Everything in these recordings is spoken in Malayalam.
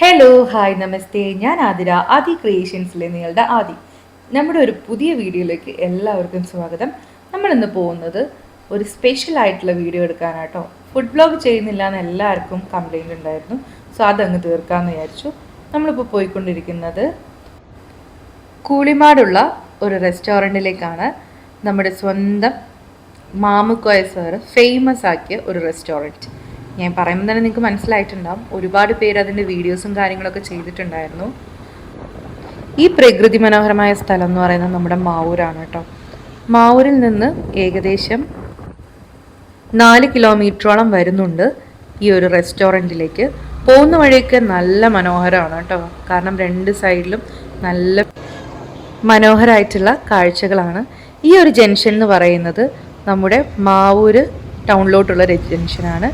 ഹലോ ഹായ് നമസ്തേ. ഞാൻ ആതിര ആദി ക്രിയേഷൻസിലെ നിങ്ങളുടെ ആദി. നമ്മുടെ ഒരു പുതിയ വീഡിയോയിലേക്ക് എല്ലാവർക്കും സ്വാഗതം. നമ്മൾ ഇന്ന് പോകുന്നത് ഒരു സ്പെഷ്യൽ ആയിട്ടുള്ള വീഡിയോ എടുക്കാനാട്ടോ. ഫുഡ് ബ്ലോഗ് ചെയ്യുന്നില്ല എന്ന് എല്ലാവർക്കും കംപ്ലൈന്റ് ഉണ്ടായിരുന്നു. സോ അതങ്ങ് തീർക്കാമെന്ന് വിചാരിച്ചു. നമ്മളിപ്പോൾ പോയിക്കൊണ്ടിരിക്കുന്നത് കൂളിമാടുള്ള ഒരു റെസ്റ്റോറന്റിലേക്കാണ് നമ്മുടെ സ്വന്തം മാമുക്കോയ സാറ് ഫേമസ് ആക്കിയ ഒരു റെസ്റ്റോറന്റ് ഞാൻ പറയുമ്പോൾ തന്നെ നിങ്ങൾക്ക് മനസ്സിലായിട്ടുണ്ടാവും. ഒരുപാട് പേര് അതിന്റെ വീഡിയോസും കാര്യങ്ങളൊക്കെ ചെയ്തിട്ടുണ്ടായിരുന്നു. ഈ പ്രകൃതി മനോഹരമായ സ്ഥലം എന്ന് പറയുന്നത് നമ്മുടെ മാവൂരാണ് കേട്ടോ. മാവൂരിൽ നിന്ന് ഏകദേശം നാല് കിലോമീറ്ററോളം വരുന്നുണ്ട് ഈ ഒരു റെസ്റ്റോറന്റിലേക്ക്. പോകുന്ന വഴിയൊക്കെ നല്ല മനോഹരമാണ് കേട്ടോ. കാരണം രണ്ട് സൈഡിലും നല്ല മനോഹരമായിട്ടുള്ള കാഴ്ചകളാണ്. ഈ ഒരു ജംഗ്ഷൻ എന്ന് പറയുന്നത് നമ്മുടെ മാവൂര് ടൗണിലോട്ടുള്ള ജംഗ്ഷനാണ്.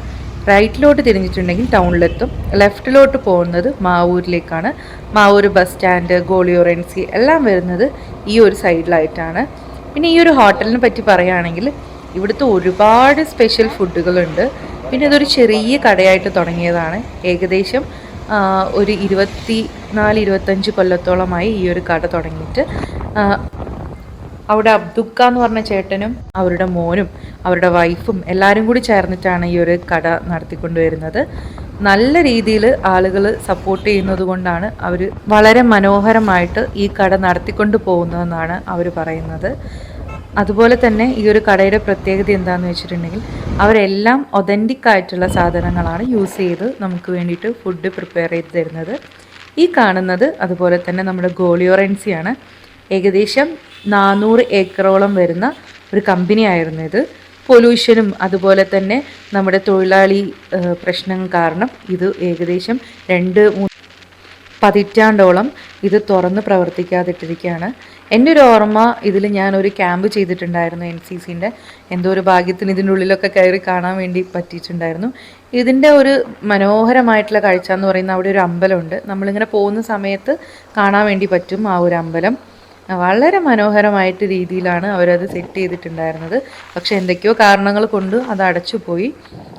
റൈറ്റിലോട്ട് തിരിഞ്ഞിട്ടുണ്ടെങ്കിൽ ടൗണിലെത്തും. ലെഫ്റ്റിലോട്ട് പോകുന്നത് മാവൂരിലേക്കാണ്. മാവൂർ ബസ് സ്റ്റാൻഡ് ഗോളിയോറൻസി എല്ലാം വരുന്നത് ഈ ഒരു സൈഡിലായിട്ടാണ്. പിന്നെ ഈ ഒരു ഹോട്ടലിനെ പറ്റി പറയുകയാണെങ്കിൽ ഇവിടുത്തെ ഒരുപാട് സ്പെഷ്യൽ ഫുഡുകളുണ്ട്. പിന്നെ ഇതൊരു ചെറിയ കടയായിട്ട് തുടങ്ങിയതാണ്. ഏകദേശം ഒരു ഇരുപത്തി നാല് ഇരുപത്തഞ്ച് കൊല്ലത്തോളമായി ഈ ഒരു കട തുടങ്ങിയിട്ട്. അവിടെ അബ്ദുക്ക എന്ന് പറഞ്ഞ ചേട്ടനും അവരുടെ മോനും അവരുടെ വൈഫും എല്ലാവരും കൂടി ചേർന്നിട്ടാണ് ഈ ഒരു കട നടത്തിക്കൊണ്ടുവരുന്നത്. നല്ല രീതിയിൽ ആളുകൾ സപ്പോർട്ട് ചെയ്യുന്നത് കൊണ്ടാണ് അവർ വളരെ മനോഹരമായിട്ട് ഈ കട നടത്തിക്കൊണ്ട് പോകുന്നതെന്നാണ് അവർ പറയുന്നത്. അതുപോലെ തന്നെ ഈ ഒരു കടയുടെ പ്രത്യേകത എന്താണെന്ന് വെച്ചിട്ടുണ്ടെങ്കിൽ അവരെല്ലാം ഒതന്റിക് ആയിട്ടുള്ള സാധനങ്ങളാണ് യൂസ് ചെയ്ത് നമുക്ക് വേണ്ടിയിട്ട് ഫുഡ് പ്രിപ്പയർ ചെയ്ത് തരുന്നത്. ഈ കാണുന്നത് അതുപോലെ തന്നെ നമ്മുടെ ഗോളിയോറൻസിയാണ് ഏകദേശം നാനൂറ് ഏക്കറോളം വരുന്ന ഒരു കമ്പനി ആയിരുന്നു ഇത്. പൊല്യൂഷനും അതുപോലെ തന്നെ നമ്മുടെ തൊഴിലാളി പ്രശ്നം കാരണം ഇത് ഏകദേശം രണ്ട് പതിറ്റാണ്ടോളം ഇത് തുറന്ന് പ്രവർത്തിക്കാതിട്ടിരിക്കുകയാണ്. എന്റെ ഒരു ഓർമ്മ ഇതിൽ ഞാനൊരു ക്യാമ്പ് ചെയ്തിട്ടുണ്ടായിരുന്നു എൻ സി സിന്റെ എന്തോ ഒരു ഭാഗ്യത്തിന് ഇതിന്റെ ഉള്ളിലൊക്കെ കയറി കാണാൻ വേണ്ടി പറ്റിയിട്ടുണ്ടായിരുന്നു. ഇതിന്റെ ഒരു മനോഹരമായിട്ടുള്ള കാഴ്ച എന്ന് പറയുന്ന അവിടെ ഒരു അമ്പലമുണ്ട്. നമ്മളിങ്ങനെ പോകുന്ന സമയത്ത് കാണാൻ വേണ്ടി പറ്റും ആ ഒരു അമ്പലം. വളരെ മനോഹരമായിട്ട് രീതിയിലാണ് അവരത് സെറ്റ് ചെയ്തിട്ടുണ്ടായിരുന്നത്. പക്ഷെ എന്തൊക്കെയോ കാരണങ്ങൾ കൊണ്ട് അത് അടച്ചുപോയി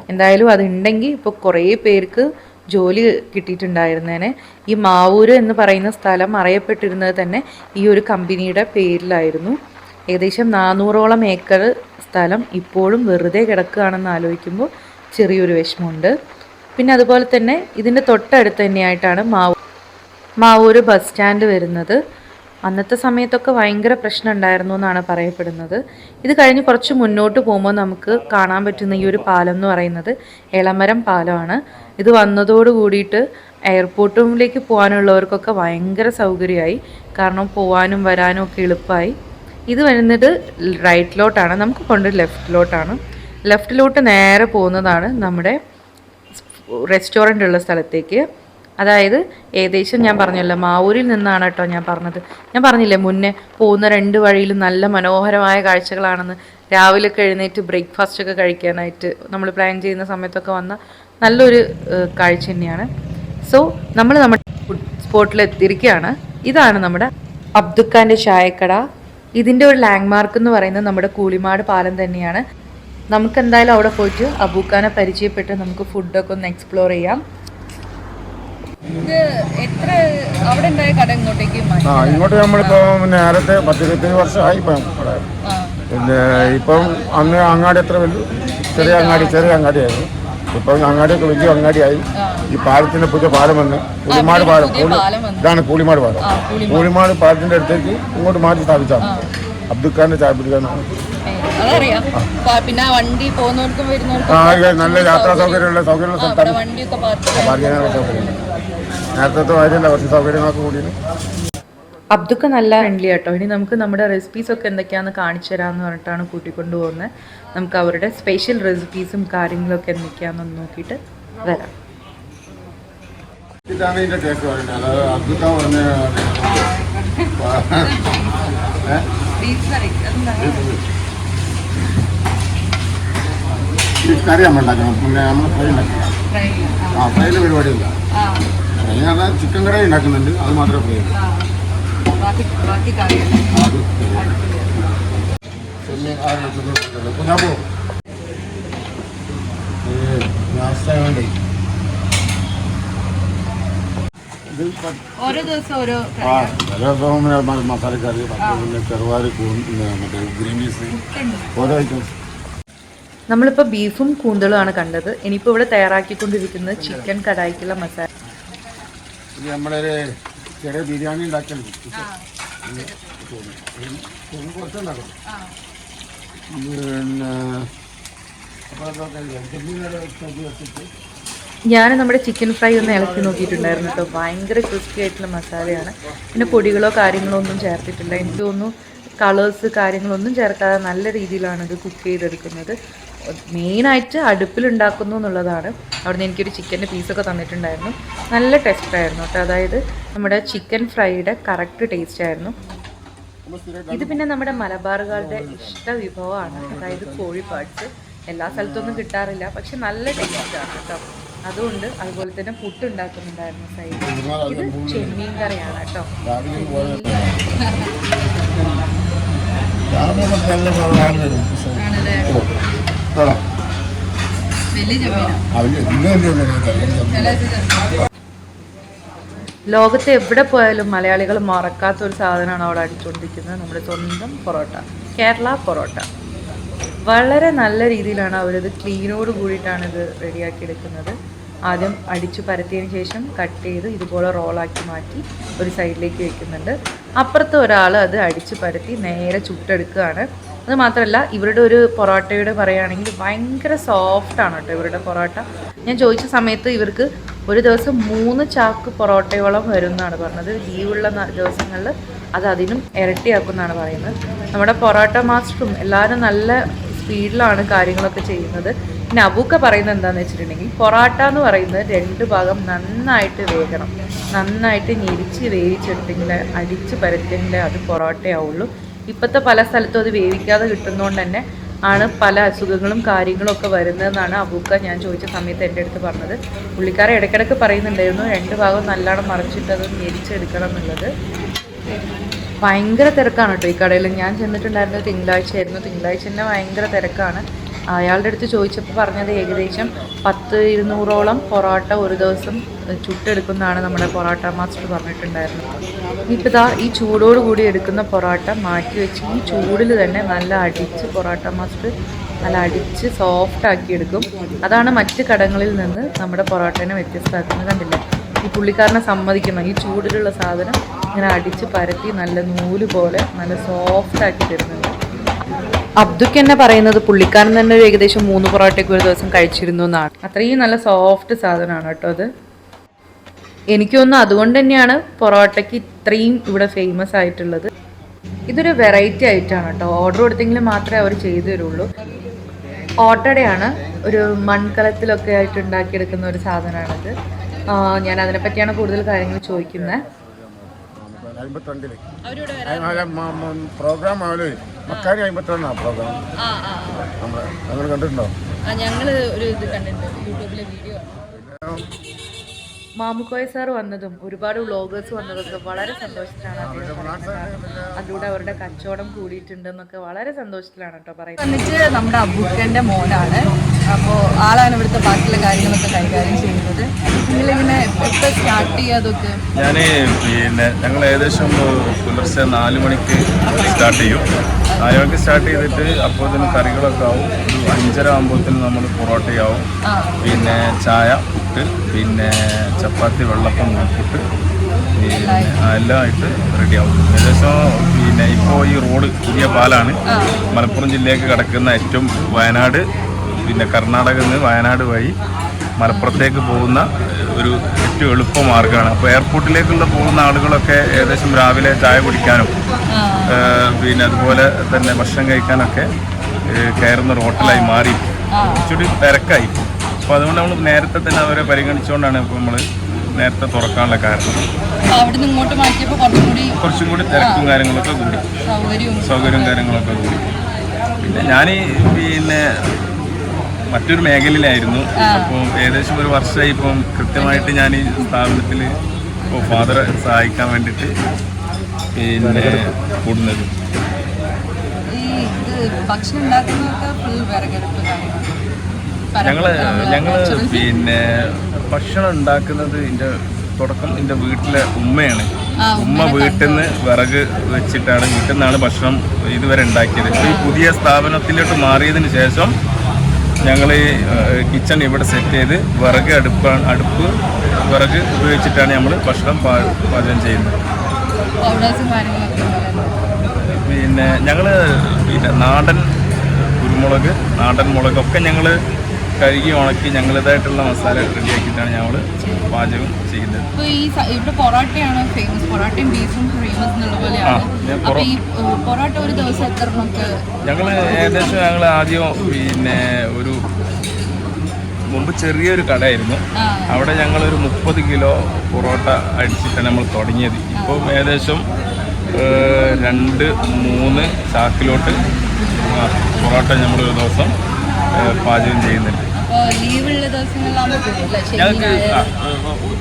എന്തായാലും അതുണ്ടെങ്കിൽ ഇപ്പോൾ കുറേ പേർക്ക് ജോലി കിട്ടിയിട്ടുണ്ടായിരുന്നേനെ. ഈ മാവൂര് എന്ന് പറയുന്ന സ്ഥലം അറിയപ്പെട്ടിരുന്നത് തന്നെ ഈ ഒരു കമ്പനിയുടെ പേരിലായിരുന്നു. ഏകദേശം നാനൂറോളം ഏക്കർ സ്ഥലം ഇപ്പോഴും വെറുതെ കിടക്കുകയാണെന്ന് ആലോചിക്കുമ്പോൾ ചെറിയൊരു വിഷമമുണ്ട്. പിന്നെ അതുപോലെ തന്നെ ഇതിന്റെ തൊട്ടടുത്ത് തന്നെയായിട്ടാണ് മാവൂർ മാവൂർ ബസ് സ്റ്റാൻഡ് വരുന്നത്. അന്നത്തെ സമയത്തൊക്കെ ഭയങ്കര പ്രശ്നം ഉണ്ടായിരുന്നു എന്നാണ് പറയപ്പെടുന്നത്. ഇത് കഴിഞ്ഞ് കുറച്ച് മുന്നോട്ട് പോകുമ്പോൾ നമുക്ക് കാണാൻ പറ്റുന്ന ഈ ഒരു പാലം എന്ന് പറയുന്നത് എളമരം പാലമാണ്. ഇത് വന്നതോട് കൂടിയിട്ട് എയർപോർട്ടിലേക്ക് പോകാനുള്ളവർക്കൊക്കെ ഭയങ്കര സൗകര്യമായി. കാരണം പോകാനും വരാനും ഒക്കെ എളുപ്പമായി. ഇത് വരുന്നത് റൈറ്റിലോട്ടാണ്. നമുക്ക് കൊണ്ട് ലെഫ്റ്റിലോട്ടാണ്. ലെഫ്റ്റിലോട്ട് നേരെ പോകുന്നതാണ് നമ്മുടെ റെസ്റ്റോറന്റ് ഉള്ള സ്ഥലത്തേക്ക്. അതായത് ഏകദേശം ഞാൻ പറഞ്ഞല്ലോ മാവൂരിൽ നിന്നാണ് കേട്ടോ ഞാൻ പറഞ്ഞത്. ഞാൻ പറഞ്ഞില്ലേ മുന്നേ പോകുന്ന രണ്ട് വഴിയിലും നല്ല മനോഹരമായ കാഴ്ചകളാണെന്ന്. രാവിലെ എഴുന്നേറ്റ് ബ്രേക്ക്ഫാസ്റ്റ് ഒക്കെ കഴിക്കാനായിട്ട് നമ്മൾ പ്ലാൻ ചെയ്യുന്ന സമയത്തൊക്കെ വന്ന നല്ലൊരു കാഴ്ച തന്നെയാണ്. സോ നമ്മൾ നമ്മുടെ ഫുഡ് സ്പോട്ടിൽ എത്തിയിരിക്കുകയാണ്. ഇതാണ് നമ്മുടെ അബ്ദുഖാന്റെ ചായക്കട. ഇതിന്റെ ഒരു ലാൻഡ് മാർക്ക് എന്ന് പറയുന്നത് നമ്മുടെ കൂളിമാട് പാലം തന്നെയാണ്. നമുക്ക് എന്തായാലും അവിടെ പോയിട്ട് അബൂഖാനെ പരിചയപ്പെട്ട് നമുക്ക് ഫുഡൊക്കെ ഒന്ന് എക്സ്പ്ലോർ ചെയ്യാം. ഇത് എത്ര അവിടെ ഉണ്ടായ കട ഇങ്ങോട്ടേക്ക് മാറ്റി ആ ഇങ്ങോട്ട് നമ്മളിപ്പോ നേരത്തെ പത്തിരുപത്തേഴ് വർഷമായി ഇപ്പം ഇവിടെ. ആ. പിന്നെ ഇപ്പം അന്ന് അങ്ങാടി എത്ര വലിയ ചെറിയ അങ്ങാടി ചെറിയ അങ്ങാടിയായിരുന്നു. ഇപ്പം അങ്ങാടിയൊക്കെ വലിയ അങ്ങാടിയായി. ഈ പാലത്തിന്റെ പുതിയ പാലം വന്ന് പുളിമാട് പാലം. പുതിയ കൂളി- പാലം വന്നു. ഇതാണ് പുളിമാട് പാലം. ആ, പുളിമാട്. പാലത്തിന്റെ അടുത്തേക്ക് ഇങ്ങോട്ട് മാറ്റി സ്ഥാപിച്ചാണ് പിടിക്കാനാണ് ഏ, അതറിയാം. പിന്നെ വണ്ടി പോകുന്നവർക്കും വരുന്നവർക്കും നല്ല യാത്രാ സൗകര്യമുള്ള സൗകര്യമുള്ള ആ, ഇവിടെ സ്ഥലത്താണ് വണ്ടിയൊക്കെ പാർക്ക് ചെയ്യാൻ പാർക്കിങ്ങിനുള്ള സൗകര്യം. നേരത്തെ കാര്യമല്ല കുറച്ച് സൗകര്യങ്ങളൊക്കെ കൂടിയാണ് അബ്ദുക്ക നല്ല ഫ്രണ്ട്ലി കേട്ടോ ഇനി നമുക്ക് നമ്മുടെ റെസിപ്പീസ് ഒക്കെ എന്തൊക്കെയാണെന്ന് കാണിച്ചു തരാമെന്ന് പറഞ്ഞിട്ടാണ് കൂട്ടിക്കൊണ്ടു പോകുന്നത് നമുക്ക് അവരുടെ സ്പെഷ്യൽ റെസിപ്പീസും കാര്യങ്ങളൊക്കെ എന്തൊക്കെയാണെന്ന് നോക്കിയിട്ട് വരാം. ഇതാണ് ഇതിന്റെ ടേസ്റ്റ് പറയുന്നത് അബ്ദുഖാൻ പറഞ്ഞ? കറി നമ്മൾ ഉണ്ടാക്കണം പിന്നെ നമ്മൾ ഫ്രൈ ഉണ്ടാക്കില്ല ആ. ഫ്രൈയിൽ പരിപാടിയില്ല. ഫ്രൈ പറഞ്ഞാൽ ചിക്കൻ കറി ഉണ്ടാക്കുന്നുണ്ട്. അത് മാത്രമേ ഫ്രൈ കുഞ്ഞാപ്പോ വേണ്ടേ ഓരോ ദിവസം ഓരോ മസാലക്കറി കൂൺ- മറ്റേ ഗ്രീൻ പീസ്. ഓരോ ഐറ്റംസ്. നമ്മളിപ്പോൾ ബീഫും കൂന്തളുമാണ് കണ്ടത്. ഇനിയിപ്പോൾ ഇവിടെ തയ്യാറാക്കിക്കൊണ്ടിരിക്കുന്നത് ചിക്കൻ കടായിക്കുള്ള മസാല. ഇത് നമ്മളൊരു ചെറിയ ബിരിയാണി ഞാൻ നമ്മുടെ ചിക്കൻ ഫ്രൈ ഒന്ന് ഇളക്കി നോക്കിയിട്ടുണ്ടായിരുന്നു കേട്ടോ. ഭയങ്കര ക്രിസ്പി ആയിട്ടുള്ള മസാലയാണ്. പിന്നെ പൊടികളോ കാര്യങ്ങളോ ഒന്നും ചേർത്തിട്ടില്ല. എനിക്ക് തോന്നുന്നു കളേഴ്സ് കാര്യങ്ങളൊന്നും ചേർക്കാതെ നല്ല രീതിയിലാണ് ഇത് കുക്ക് ചെയ്തെടുക്കുന്നത്. മെയിനായിട്ട് അടുപ്പിലുണ്ടാക്കുന്നു എന്നുള്ളതാണ്. അവിടെ നിന്ന് എനിക്കൊരു ചിക്കന്റെ പീസൊക്കെ തന്നിട്ടുണ്ടായിരുന്നു. നല്ല ടേസ്റ്റ് ആയിരുന്നു കേട്ടോ. അതായത് നമ്മുടെ ചിക്കൻ ഫ്രൈയുടെ കറക്റ്റ് ടേസ്റ്റ് ആയിരുന്നു. ഇത് പിന്നെ നമ്മുടെ മലബാറുകാരുടെ ഇഷ്ട വിഭവമാണ്. അതായത് കോഴി പാട്സ്. എല്ലാ സ്ഥലത്തൊന്നും കിട്ടാറില്ല. പക്ഷെ നല്ല ടേസ്റ്റാണ് കേട്ടോ. അതുകൊണ്ട് അതുപോലെ തന്നെ പുട്ട് ഉണ്ടാക്കുന്നുണ്ടായിരുന്നു സൈഡ് ഇത് ചെമ്മീൻ കറിയാണ് കേട്ടോ. ലോകത്ത് എവിടെ പോയാലും മലയാളികൾ മറക്കാത്ത ഒരു സാധനമാണ് അവിടെ അടിച്ചുകൊണ്ടിരിക്കുന്നത് നമ്മുടെ സ്വന്തം പൊറോട്ട. കേരള പൊറോട്ട. വളരെ നല്ല രീതിയിലാണ് അവരത് ക്ലീനോട് കൂടിയിട്ടാണ് ഇത് റെഡിയാക്കി എടുക്കുന്നത്. ആദ്യം അടിച്ചു പരത്തിയതിന് ശേഷം കട്ട് ചെയ്ത് ഇതുപോലെ റോളാക്കി മാറ്റി ഒരു സൈഡിലേക്ക് വെക്കുന്നുണ്ട്. അപ്പുറത്തെ ഒരാൾ അത് അടിച്ചു പരത്തി നേരെ ചുട്ടെടുക്കുകയാണ്. അത് മാത്രമല്ല ഇവരുടെ ഒരു പൊറോട്ടയുടെ പറയുകയാണെങ്കിൽ ഭയങ്കര സോഫ്റ്റാണ് കേട്ടോ ഇവരുടെ പൊറോട്ട. ഞാൻ ചോദിച്ച സമയത്ത് ഇവർക്ക് ഒരു ദിവസം മൂന്ന് ചാക്ക് പൊറോട്ടയോളം വരും എന്നാണ് പറഞ്ഞത്. ലീവുള്ള ദിവസങ്ങളിൽ അത് അതിനും ഇരട്ടിയാക്കുമെന്നാണ് പറയുന്നത്. നമ്മുടെ പൊറോട്ട മാസ്റ്ററും എല്ലാവരും നല്ല സ്പീഡിലാണ് കാര്യങ്ങളൊക്കെ ചെയ്യുന്നത്. പിന്നെ അബൂക്ക പറയുന്നത് എന്താണെന്ന് വെച്ചിട്ടുണ്ടെങ്കിൽ പൊറാട്ട എന്ന് പറയുന്നത് രണ്ട് ഭാഗം നന്നായിട്ട് വേകണം. നന്നായിട്ട് ഞെരിച്ച് വേവിച്ചെടുത്തെങ്കിൽ അടിച്ച് പരത്തെങ്കിൽ അത് പൊറോട്ടയാവുള്ളൂ. ഇപ്പോഴത്തെ പല സ്ഥലത്തും അത് വേവിക്കാതെ കിട്ടുന്നതുകൊണ്ട് തന്നെ ആണ് പല അസുഖങ്ങളും കാര്യങ്ങളും ഒക്കെ വരുന്നതെന്നാണ് അബൂക്ക ഞാൻ ചോദിച്ച സമയത്ത് എന്റെ അടുത്ത് പറഞ്ഞത്. പുള്ളിക്കാരെ ഇടയ്ക്കിടയ്ക്ക് പറയുന്നുണ്ടായിരുന്നു രണ്ട് ഭാഗം നല്ലോണം മറിച്ചിട്ട് അത് ഞെരിച്ചെടുക്കണം എന്നുള്ളത്. ഭയങ്കര തിരക്കാണ് കേട്ടോ ഈ കടയിൽ ഞാൻ ചെന്നിട്ടുണ്ടായിരുന്നത് തിങ്കളാഴ്ചയായിരുന്നു. തിങ്കളാഴ്ച തന്നെ ഭയങ്കര തിരക്കാണ്. അയാളുടെ അടുത്ത് ചോദിച്ചപ്പോൾ പറഞ്ഞത് ഏകദേശം പത്ത് ഇരുന്നൂറോളം പൊറോട്ട ഒരു ദിവസം ചുട്ടെടുക്കുന്നതാണ് നമ്മുടെ പൊറോട്ട മാസ്റ്റർ പറഞ്ഞിട്ടുണ്ടായിരുന്നത്. ഇപ്പോൾ ഇതാ ഈ ചൂടോടുകൂടി എടുക്കുന്ന പൊറോട്ട മാറ്റി വെച്ച് ഈ ചൂടിൽ തന്നെ നല്ല അടിച്ച് പൊറോട്ട മാസ്റ്റർ നല്ല അടിച്ച് സോഫ്റ്റ് ആക്കി എടുക്കും. അതാണ് മറ്റ് കടങ്ങളിൽ നിന്ന് നമ്മുടെ പൊറോട്ടേനെ വ്യത്യസ്തമാക്കുന്നത് കണ്ടില്ല? ഈ പുള്ളിക്കാരനെ സമ്മതിക്കണം ഈ ചൂടിലുള്ള സാധനം ഇങ്ങനെ അടിച്ച് പരത്തി നല്ല നൂൽ പോലെ നല്ല സോഫ്റ്റ് ആക്കി തരുന്നുണ്ട്. അബ്ദുക്ക് എന്നെ പറയുന്നത് പുള്ളിക്കാരൻ തന്നെ ഒരു ഏകദേശം മൂന്ന് പൊറോട്ടയ്ക്ക് ഒരു ദിവസം കഴിച്ചിരുന്നു എന്നാണ്. അത്രയും നല്ല സോഫ്റ്റ് സാധനമാണ് കേട്ടോ അത്. എനിക്ക് തോന്നുന്നു അതുകൊണ്ട് തന്നെയാണ് പൊറോട്ടയ്ക്ക് ഇത്രയും ഇവിടെ ഫേമസ് ആയിട്ടുള്ളത്. ഇതൊരു വെറൈറ്റി ആയിട്ടാണ് കേട്ടോ. ഓർഡർ കൊടുത്തെങ്കിൽ മാത്രമേ അവർ ചെയ്തു തരുള്ളൂ. ഓട്ടടയാണ്. ഒരു മൺകലത്തിലൊക്കെ ആയിട്ട് ഉണ്ടാക്കിയെടുക്കുന്ന ഒരു സാധനമാണിത്. ഞാൻ അതിനെപ്പറ്റിയാണ് കൂടുതൽ കാര്യങ്ങൾ ചോദിക്കുന്നത്. അമ്പത്തിരണ്ടിൽ. പ്രോഗ്രാം ആവൽ. മക്കാരി അമ്പത്തിരണ്ടാണ് പ്രോഗ്രാം നമ്മളെ നിങ്ങൾ കണ്ടിട്ടുണ്ടോ? ഞങ്ങൾ ഒരു ഇത് കണ്ടിട്ടുണ്ട്. യൂട്യൂബിലെ വീഡിയോ മാമുക്കോയ സാർ വന്നതും ഒരുപാട് വ്ളോഗേഴ്സ് വന്നതൊക്കെ വളരെ സന്തോഷത്തിലാണ്. അതിലൂടെ അവരുടെ കച്ചവടം കൂടിയിട്ടുണ്ടെന്നൊക്കെ വളരെ സന്തോഷത്തിലാണ് കേട്ടോ പറയുന്നത്. വന്നിട്ട് നമ്മുടെ അബുക്കന്റെ മോനാണ്. അപ്പോൾ ആളാണ് ഇവിടുത്തെ ബാക്കിയുള്ള കാര്യങ്ങളൊക്കെ കൈകാര്യം ചെയ്യുന്നത്. ഞാൻ പിന്നെ ഞങ്ങൾ ഏകദേശം പുലർച്ചെ നാല് മണിക്ക് സ്റ്റാർട്ട് ചെയ്യും. നാല് മണിക്ക് സ്റ്റാർട്ട് ചെയ്തിട്ട് അപ്പോൾ തന്നെ കറികളൊക്കെ ആവും. ഒരു അഞ്ചര ആകുമ്പോഴത്തേന് നമ്മൾ പൊറോട്ടയാവും. പിന്നെ ചായ പുട്ട് പിന്നെ ചപ്പാത്തി വെള്ളപ്പം പുട്ട് പിന്നെ എല്ലാം ആയിട്ട് റെഡിയാവും. ഏകദേശം പിന്നെ ഇപ്പോൾ ഈ റോഡ് പുതിയ പാലാണ്. മലപ്പുറം ജില്ലയിലേക്ക് കിടക്കുന്ന ഏറ്റവും വയനാട് പിന്നെ കർണാടകയിൽ നിന്ന് വയനാട് വഴി മലപ്പുറത്തേക്ക് പോകുന്ന ഒരു ഏറ്റവും എളുപ്പ മാർഗമാണ്. അപ്പോൾ എയർപോർട്ടിലേക്കുള്ള പോകുന്ന ആളുകളൊക്കെ ഏകദേശം രാവിലെ ചായ കുടിക്കാനും പിന്നെ അതുപോലെ തന്നെ ഭക്ഷണം കഴിക്കാനൊക്കെ കയറുന്ന ഒരു ഹോട്ടലായി മാറി. ഇച്ചിരി തിരക്കായി. അപ്പോൾ അതുകൊണ്ട് നമ്മൾ നേരത്തെ തന്നെ അവരെ പരിഗണിച്ചുകൊണ്ടാണ് ഇപ്പോൾ നമ്മൾ നേരത്തെ തുറക്കാനുള്ള കാരണം. കുറച്ചും കൂടി തിരക്കും കാര്യങ്ങളൊക്കെ കൂടി. സൗകര്യവും. കാര്യങ്ങളൊക്കെ കൂടി. പിന്നെ ഞാൻ പിന്നെ മറ്റൊരു മേഖലയിലായിരുന്നു. അപ്പോൾ ഏകദേശം ഒരു വർഷമായി ഇപ്പം കൃത്യമായിട്ട് ഞാൻ ഈ സ്ഥാപനത്തിൽ ഇപ്പോൾ ഫാദറെ സഹായിക്കാൻ വേണ്ടിയിട്ട് പിന്നെ കൂടുന്നത്. ഞങ്ങൾ ഞങ്ങൾ പിന്നെ ഭക്ഷണം ഉണ്ടാക്കുന്നത് എന്റെ തുടക്കം എന്റെ വീട്ടിലെ ഉമ്മയാണ്. ഉമ്മ വീട്ടിൽ നിന്ന് വിറക് വെച്ചിട്ടാണ് വീട്ടിൽ നിന്നാണ് ഭക്ഷണം ഇതുവരെ ഉണ്ടാക്കിയത്. ഈ പുതിയ സ്ഥാപനത്തിലോട്ട് മാറിയതിന് ശേഷം ഞങ്ങൾ ഈ കിച്ചൺ ഇവിടെ സെറ്റ് ചെയ്ത് വിറക് അടുപ്പാണ് അടുപ്പ് വിറക് ഉപയോഗിച്ചിട്ടാണ് നമ്മൾ ഭക്ഷണം പാചകം ചെയ്യുന്നത്. പിന്നെ ഞങ്ങൾ പിന്നെ നാടൻ കുരുമുളക് നാടൻ മുളകൊക്കെ ഞങ്ങൾ കഴുകി ഉണക്കി ഞങ്ങളുടേതായിട്ടുള്ള മസാല റെഡിയാക്കിയിട്ടാണ് ഞങ്ങൾ പാചകം ചെയ്യുന്നത്. ഇപ്പൊ ഈ സ- ഇവിടെ പൊറോട്ടയാണ് ഫേമസ് പൊറോട്ടയും ബീഫും ഫേമസ് എന്നുള്ള പോലെയാണ്. ആ, ഞാൻ അപ്പൊ ഈ പൊറോട്ട ഒരു ദിവസം എത്ര എണ്ണമൊക്കെ ഞങ്ങൾ ഏകദേശം ഞങ്ങൾ ആദ്യം പിന്നെ ഒരു മുമ്പ് ചെറിയൊരു കടയായിരുന്നു. അവിടെ ഞങ്ങൾ ഒരു മുപ്പത് കിലോ പൊറോട്ട അടിച്ചിട്ടാണ് നമ്മൾ തുടങ്ങിയത്. ഇപ്പം ഏകദേശം രണ്ട് മൂന്ന് ചാക്കിലോട്ട് പൊറോട്ട നമ്മൾ ഒരു ദിവസം പാചകം ചെയ്യുന്നുണ്ട്. ലീവുള്ള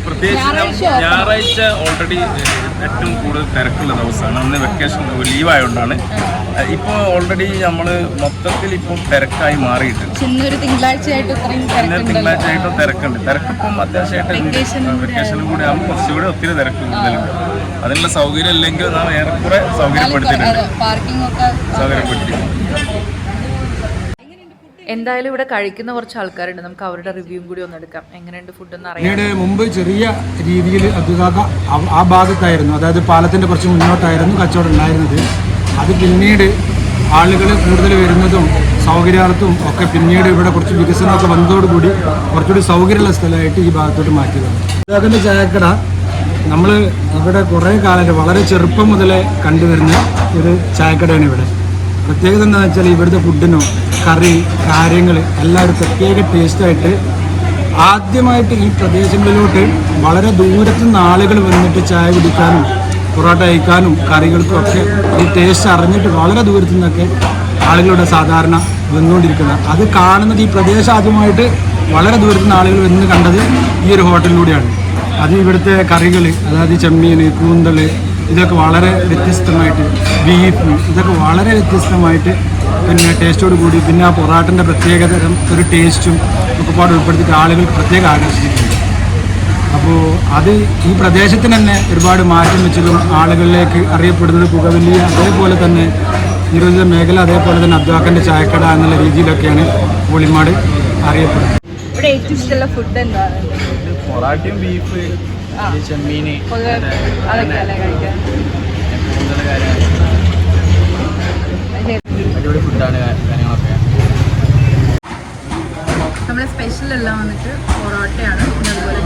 പ്രത്യേകിച്ച് ഞായറാഴ്ച ഓൾറെഡി ഏറ്റവും കൂടുതൽ തിരക്കുള്ള ദിവസമാണ്. അന്ന് വെക്കേഷൻ ലീവ് ആയതുകൊണ്ടാണ്. ഇപ്പോൾ ഓൾറെഡി നമ്മൾ മൊത്തത്തിൽ ഇപ്പോൾ തിരക്കായി മാറിയിട്ടുണ്ട്. തിങ്കളാഴ്ചയായിട്ട് തിങ്കളാഴ്ച ആയിട്ടോ തിരക്കുണ്ട്. തിരക്കിപ്പം അത്യാവശ്യമായിട്ട് വെക്കേഷനും കൂടി ആകുമ്പോൾ കുറച്ചുകൂടി ഒത്തിരി തിരക്ക് കൂടുതലുണ്ട്. അതിനുള്ള സൗകര്യം ഇല്ലെങ്കിൽ നാം ഏറെക്കുറെ സൗകര്യപ്പെടുത്തിയിട്ടുണ്ട്. സൗകര്യപ്പെടുത്തിയിട്ടുണ്ട്. എന്തായാലും ഇവിടെ കഴിക്കുന്ന കുറച്ച് ആൾക്കാരുണ്ട്. നമുക്ക് അവരുടെ റിവ്യൂ കൂടി ഒന്ന് എടുക്കാം. എങ്ങനെയുണ്ട് ഫുഡ് എന്ന് അറിയാം ഇവിടെ മുമ്പ് ചെറിയ രീതിയിൽ അതുകാക ആ- ആ ഭാഗത്തായിരുന്നു. അതായത് പാലത്തിന്റെ കുറച്ച് മുന്നോട്ടായിരുന്നു കച്ചവടം ഉണ്ടായിരുന്നത്. അത് പിന്നീട് ആളുകൾ കൂടുതൽ വരുന്നതും സൗകര്യാർത്ഥവും ഒക്കെ പിന്നീട് ഇവിടെ കുറച്ച് വികസനമൊക്കെ വന്നതോടുകൂടി കുറച്ചുകൂടി സൗകര്യമുള്ള സ്ഥലമായിട്ട് ഈ ഭാഗത്തോട്ട് മാറ്റിയതാണ്. അതിന്റെ ചായക്കട നമ്മൾ ഇവിടെ കുറേ കാലം വളരെ ചെറുപ്പം മുതലേ കണ്ടുവരുന്ന ഒരു ചായക്കടയാണ് ഇവിടെ. പ്രത്യേകത എന്താണെന്ന് വെച്ചാൽ ഇവിടുത്തെ ഫുഡിനോ കറി കാര്യങ്ങൾ എല്ലാം ഒരു പ്രത്യേക ടേസ്റ്റായിട്ട് ആദ്യമായിട്ട് ഈ പ്രദേശങ്ങളിലോട്ട് വളരെ ദൂരത്തു നിന്ന് ആളുകൾ വന്നിട്ട് ചായ കുടിക്കാനും പൊറോട്ട കഴിക്കാനും കറികൾക്കും ഒക്കെ ഈ ടേസ്റ്റ് അറിഞ്ഞിട്ട് വളരെ ദൂരത്തു നിന്നൊക്കെ ആളുകളുടെ സാധാരണ വന്നുകൊണ്ടിരിക്കുന്നത് അത് കാണുന്നത് ഈ പ്രദേശം ആദ്യമായിട്ട് വളരെ ദൂരത്തു നിന്ന് ആളുകൾ വന്ന് കണ്ടത് ഈ ഒരു ഹോട്ടലിലൂടെയാണ് അത് ഇവിടുത്തെ കറികൾ അതായത് ചെമ്മീൻ കൂന്തൽ ഇതൊക്കെ വളരെ വ്യത്യസ്തമായിട്ട് ബീഫ് ഇതൊക്കെ വളരെ വ്യത്യസ്തമായിട്ട് പിന്നെ ടേസ്റ്റോട് കൂടി പിന്നെ ആ പൊറാട്ടിന്റെ പ്രത്യേകതരം ഒരു ടേസ്റ്റും ഒക്കെ പാട് ഉൾപ്പെടുത്തിയിട്ട് ആളുകൾ പ്രത്യേകം ആകർഷിച്ചിട്ടുണ്ട്. അപ്പോൾ അത് ഈ പ്രദേശത്തിന് തന്നെ ഒരുപാട് മാറ്റം വെച്ചതും ആളുകളിലേക്ക് അറിയപ്പെടുന്നത് പുകവലി അതേപോലെ തന്നെ നിരോധിത മേഖല അതേപോലെ തന്നെ അദ്വാക്കന്റെ ചായക്കട എന്നുള്ള രീതിയിലൊക്കെയാണ് പുളിമാട് അറിയപ്പെടുന്നത്. ഇവിടെ ഏറ്റവും ഇഷ്ടമുള്ള ഫുഡ് എന്താണ് പൊറാട്ടയും ബീഫ് കഴിക്കാൻ? അടിപൊളി ഫുഡാണ് കാര്യങ്ങളൊക്കെ. നമ്മുടെ സ്പെഷ്യൽ എല്ലാം വന്നിട്ട് പൊറോട്ടയാണ് അതുപോലെ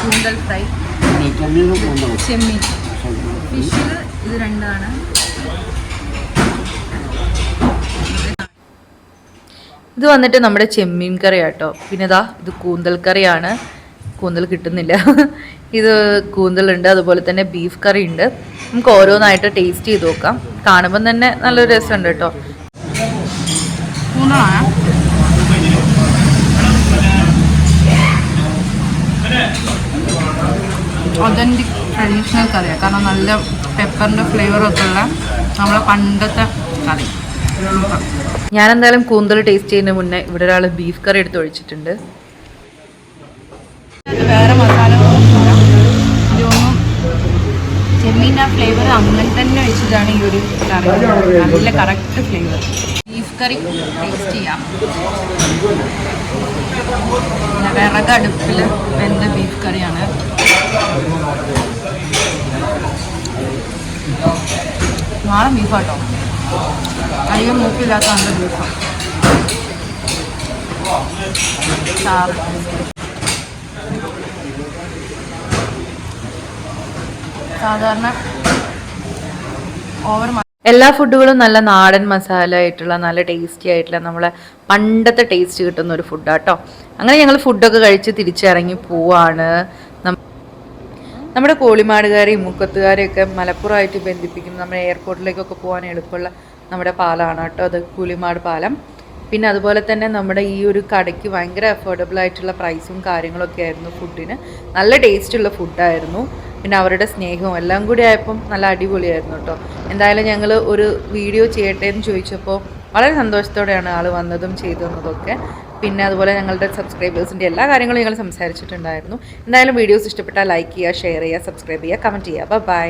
കൂന്തൽ ഫ്രൈ ചെമ്മീൻ. ഫിഷിൽ ഇത് രണ്ടാണ്. ഇത് വന്നിട്ട് നമ്മുടെ ചെമ്മീൻ കറി ആട്ടോ പിന്നെ ഇതാ ഇത് കൂന്തൽ കറിയാണ്. കൂന്തൽ കിട്ടുന്നില്ല. ഇത് കൂന്തലുണ്ട് അതുപോലെ തന്നെ ബീഫ് കറി ഉണ്ട്. നമുക്ക് ഓരോന്നായിട്ട് ടേസ്റ്റ് ചെയ്ത് നോക്കാം. കാണുമ്പം തന്നെ നല്ലൊരു രസമുണ്ട് കേട്ടോ. ഒതന്റിക് ട്രഡീഷണൽ കറിയാണ് കാരണം നല്ല പെപ്പറിന്റെ ഫ്ലേവറൊക്കെ ഉള്ള നമ്മളെ പണ്ടത്തെ കറി ഞാൻ എന്തായാലും കൂന്തൽ ടേസ്റ്റ് ചെയ്യുന്നതിന് മുന്നേ ഇവിടെ ഒരാൾ ബീഫ് കറി എടുത്ത് ഒഴിച്ചിട്ടുണ്ട്. ചെമ്മീന്റെ ആ ഫ്ലേവർ അങ്ങനെ തന്നെ വെച്ചിട്ടാണ് ഈ ഒരു കറി. നല്ല കറക്റ്റ് ഫ്ലേവർ ബീഫ് കറി ടേസ്റ്റ് ചെയ്യാം. പിന്നെ വിറകടുപ്പിൽ വെന്ത ബീഫ് കറിയാണ് നാളെ ബീഫാട്ടോ അധികം മൂപ്പില്ലാത്ത നല്ല ബീഫാണ് ചാറ് സാധാരണ ഓവർ എല്ലാ ഫുഡുകളും നല്ല നാടൻ മസാല ആയിട്ടുള്ള നല്ല ടേസ്റ്റി ആയിട്ടുള്ള നമ്മളെ പണ്ടത്തെ ടേസ്റ്റ് കിട്ടുന്ന ഒരു ഫുഡാണ് കേട്ടോ അങ്ങനെ ഞങ്ങൾ ഫുഡൊക്കെ കഴിച്ച് തിരിച്ചിറങ്ങി പോവാണ്. നമ്മുടെ കോളിമാടുകാരെയും മുക്കത്തുകാരെയൊക്കെ മലപ്പുറമായിട്ട് ബന്ധിപ്പിക്കുന്നു നമ്മുടെ എയർപോർട്ടിലേക്കൊക്കെ പോകാൻ എളുപ്പമുള്ള നമ്മുടെ പാലമാണ് കേട്ടോ അത് കൂലിമാട് പാലം. പിന്നെ അതുപോലെ തന്നെ നമ്മുടെ ഈ ഒരു കടയ്ക്ക് ഭയങ്കര അഫോർഡബിൾ ആയിട്ടുള്ള പ്രൈസും കാര്യങ്ങളൊക്കെ ആയിരുന്നു ഫുഡിന് നല്ല ടേസ്റ്റുള്ള ഫുഡായിരുന്നു പിന്നെ അവരുടെ സ്നേഹവും എല്ലാം കൂടി ആയപ്പം നല്ല അടിപൊളിയായിരുന്നു കേട്ടോ എന്തായാലും ഞങ്ങൾ ഒരു വീഡിയോ ചെയ്യട്ടെ എന്ന് ചോദിച്ചപ്പോൾ വളരെ സന്തോഷത്തോടെയാണ് ആൾ വന്നതും ചെയ്തു തന്നതൊക്കെ പിന്നെ അതുപോലെ ഞങ്ങളുടെ സബ്സ്ക്രൈബേഴ്സിന്റെ എല്ലാ കാര്യങ്ങളും ഞങ്ങൾ സംസാരിച്ചിട്ടുണ്ടായിരുന്നു. എന്തായാലും വീഡിയോസ് ഇഷ്ടപ്പെട്ടാൽ ലൈക്ക് ചെയ്യുക ഷെയർ ചെയ്യുക സബ്സ്ക്രൈബ് ചെയ്യുക കമന്റ് ചെയ്യുക. ബൈ